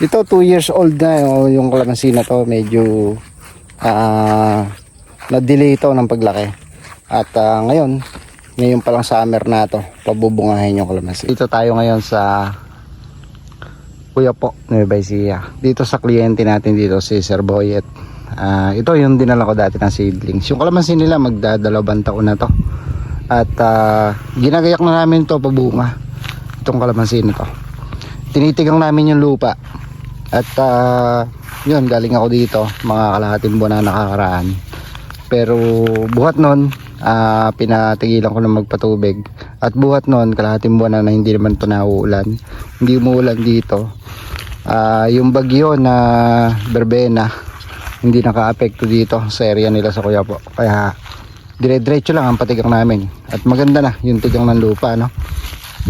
Ito 2 years old na yung, yung kalamansi na to. Medyo ah na-delay ito ng paglaki. At ah, ngayon, ngayon pa lang summer na to, pabubungahin yung kalamansi. Dito tayo ngayon sa Kuya po, Nueva Ecija. Dito sa kliyente natin dito si Sir Boyet. Ah, ito yung dinala ko dati ng seedlings. Yung kalamansi nila magdadalawang taon na to. At ah, ginagayak na namin to pabunga. Itong kalamansi na to. Tinitigang namin yung lupa. At ah, yun, galing ako dito. Mga kalahating buwan na nakakaraan. Pero buhat nun, ah, pinatigilan ko na magpatubig. At buhat nun, kalahating buwan na, na hindi naman ito nauulan. Hindi umuulan dito. Ah, yung bagyo na verbena, hindi naka-apekto dito sa area nila sa Kuya po. Kaya dire-diretso lang ang patigang namin. At maganda na yung tigang ng lupa, no?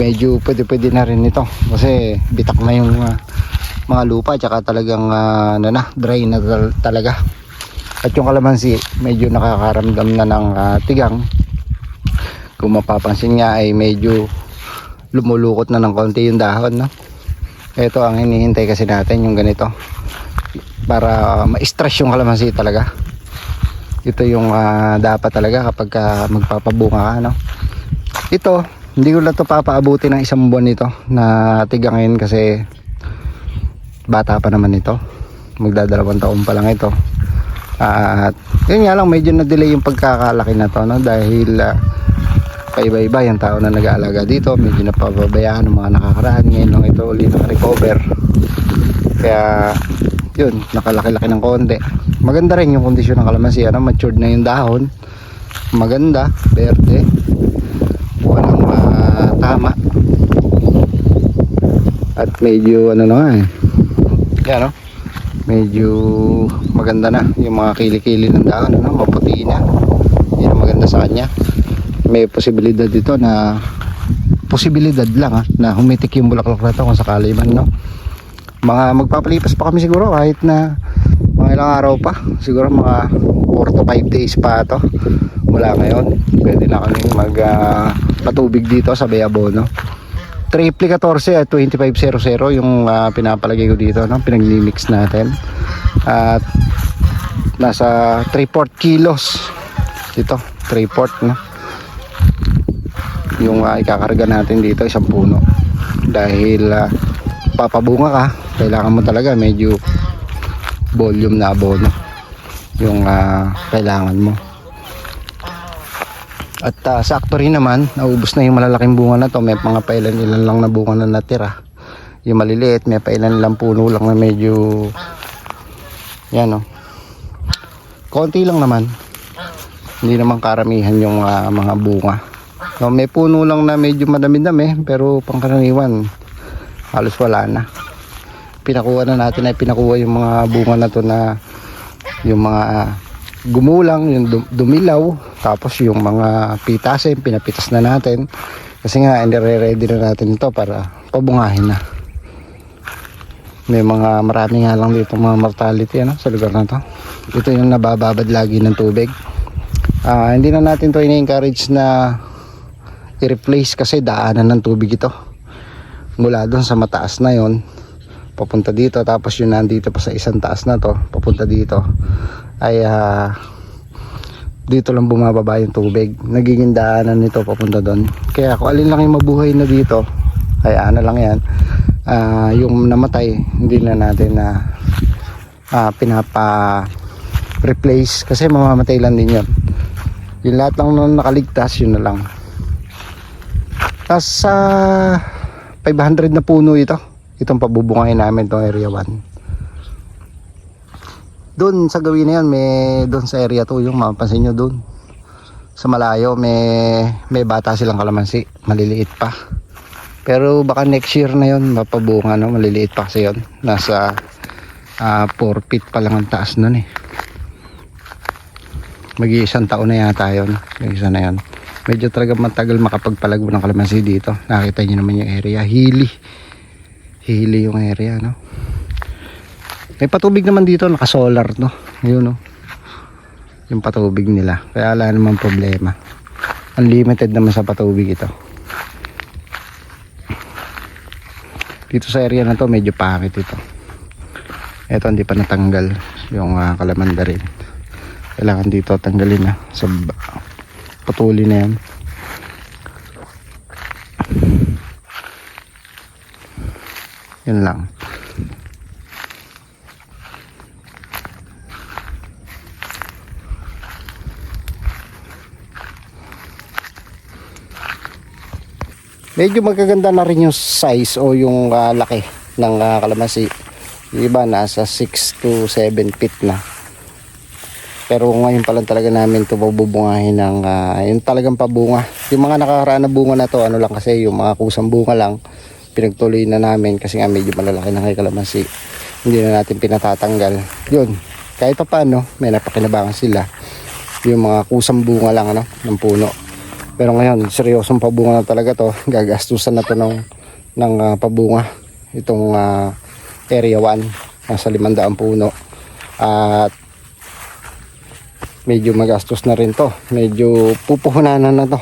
Medyo pwede-pwede na rin ito. Kasi bitak na yung ah, mga lupa, tsaka talagang ah, ano na, dry na tal- talaga. At yung kalamansi, medyo nakakaramdam na ng ah, tigang. Kung mapapansin nga ay medyo lumulukot na ng konti yung dahon, no? Ito ang hinihintay kasi natin, yung ganito. Para ma-stress yung kalamansi talaga. Ito yung ah, dapat talaga kapag ah, magpapabunga ka, no? Ito, hindi ko na to papaabuti ng isang buwan nito na tigangin kasi bata pa naman ito. Magdadalawang taon pa lang ito. At yun nga lang medyo na-delay yung pagkakalaki na to no? Dahil uh, paiba-iba yung tao na nag-aalaga dito. Medyo napababayaan ng mga nakakaraan. Ngayon lang ito ulit naka-recover. Kaya yun nakalaki-laki ng konti. Maganda rin yung kondisyon ng kalamansi. Ano, matured na yung dahon. Maganda, verde. Walang ah, tama. At medyo ano na nga eh yan no? Medyo maganda na yung mga kilikili ng dahon ano, maputi na. Yan ang maganda sa kanya. May posibilidad dito na posibilidad lang ha, na humitik yung bulaklak na to kung sakali man no? Mga magpapalipas pa kami siguro kahit na mga ilang araw pa. Siguro mga 4 to 5 days pa to mula ngayon. Pwede na kami mag ah, patubig dito sa Bayabono triple 14 at 2500 yung ah, pinapalagay ko dito no? pinagmi-mix natin. At nasa 3/4 kilos dito 3/4 no? Yung ah, ikakarga natin dito isang puno. Dahil ah, papabunga ka kailangan mo talaga medyo volume na abono yung ah, kailangan mo at ah, sakto rin naman, naubos na yung malalaking bunga na to. May mga pailan-ilan lang na bunga na natira. Yung maliliit, may pailan lang puno lang na medyo yan o. Konti lang naman. Hindi naman karamihan yung ah, mga bunga. No, may puno lang na medyo madami-dami pero pangkaraniwan halos wala na. Pinakuha na natin ay pinakuha yung mga bunga na to na yung mga ah, gumulang, yung dum- dumilaw, tapos yung mga pitasin, pinapitas na natin. Kasi nga, ready na natin ito para pabungahin na. May mga marami nga lang dito mga mortality ano, sa lugar na to. Ito yung nabababad lagi ng tubig. Ah, hindi na natin to ini-encourage na i-replace kasi daanan ng tubig ito. Mula doon sa mataas na yon papunta dito tapos yun nandito pa sa isang taas na to papunta dito ay ah, dito lang bumababa yung tubig. Nagiging daanan nito papunta doon. Kaya kung alin lang yung mabuhay na dito ay ano lang yan ah, yung namatay hindi na natin na ah, pinapa replace kasi mamamatay lang din yun. Yung lahat lang nung nakaligtas yun na lang. Tapos sa 500 na puno ito. Itong pabubungahin namin itong area 1 doon sa gawin na yan may doon sa area 2 yung mapapansin nyo doon. Sa malayo may may bata silang kalamansi maliliit pa. Pero baka next year na yon mapabunga no? Maliliit pa kasi yon nasa 4 feet pa lang ang taas nun eh. Mag-iisang taon na yata yun. Mag-isa na yun. Medyo talaga matagal makapagpalago ng kalamansi dito. Nakita nyo naman yung area. Hili. Hili yung area no may patubig naman dito naka solar no yun no yung patubig nila kaya wala naman problema unlimited naman sa patubig ito dito sa area na to medyo pangit ito Ito hindi pa natanggal yung uh, kalamanda rin. Kailangan dito tanggalin na sa baba. Putuli na yan. Yun lang. Medyo magaganda na rin yung size o yung ah, laki ng ah, kalamansi. Yung iba nasa 6 to 7 feet na. Pero ngayon pa lang talaga namin ito babubungahin ng ah, yung talagang pabunga. Yung mga nakakaraan na bunga na to, ano lang kasi yung mga kusang bunga lang, pinagtuloy na namin kasi nga medyo malalaki na kay kalamansi. Hindi na natin pinatatanggal. Yun, kahit pa paano, may napakinabangan sila. Yung mga kusang bunga lang ano, ng puno. Pero ngayon, seryosong pabunga na talaga to. Gagastusan na to ng, ng ah, pabunga. Itong ah, area 1, nasa 500 puno. At medyo magastos na rin to. Medyo pupuhunan na to.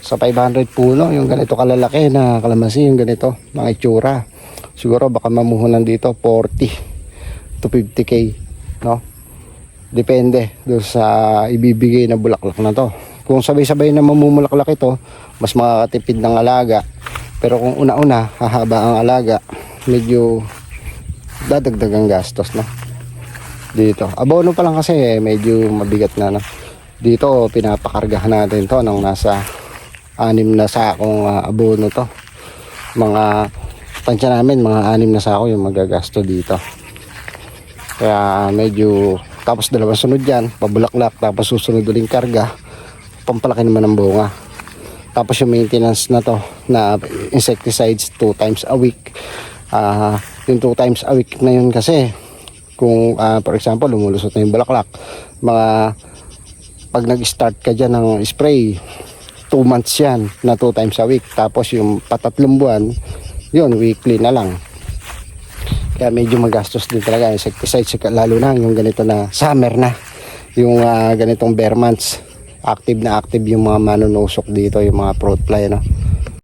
Sa 500 puno, yung ganito kalalaki na kalamansi, yung ganito, mga itsura. Siguro baka mamuhunan dito 40 to 50k, no? Depende doon sa ibibigay na bulaklak na to. Kung sabay-sabay na mamumulaklak ito, mas makakatipid ng alaga. Pero kung una-una, hahaba ang alaga, medyo dadagdag ang gastos, no? Dito. Abono pa lang kasi eh, medyo mabigat na, no? Dito, pinapakargahan natin to ng nasa anim na sakong ah, abono to. Mga tansya namin, mga anim na sako yung magagasto dito. Kaya medyo tapos dalawang sunod yan, pabulaklak, tapos susunod uling karga, pampalaki naman ng bunga. Tapos yung maintenance na to, na insecticides two times a week. Ah, yung two times a week na yun kasi, kung ah, for example, lumulusot na yung bulaklak, mga pag nag-start ka dyan ng spray, 2 months yan na 2 times a week. Tapos yung patatlong buwan, yun, weekly na lang. Kaya medyo magastos din talaga insecticides lalo na yung ganito na summer na. Yung ah, ganitong bare months. Active na active yung mga manunusok dito, yung mga fruit fly no.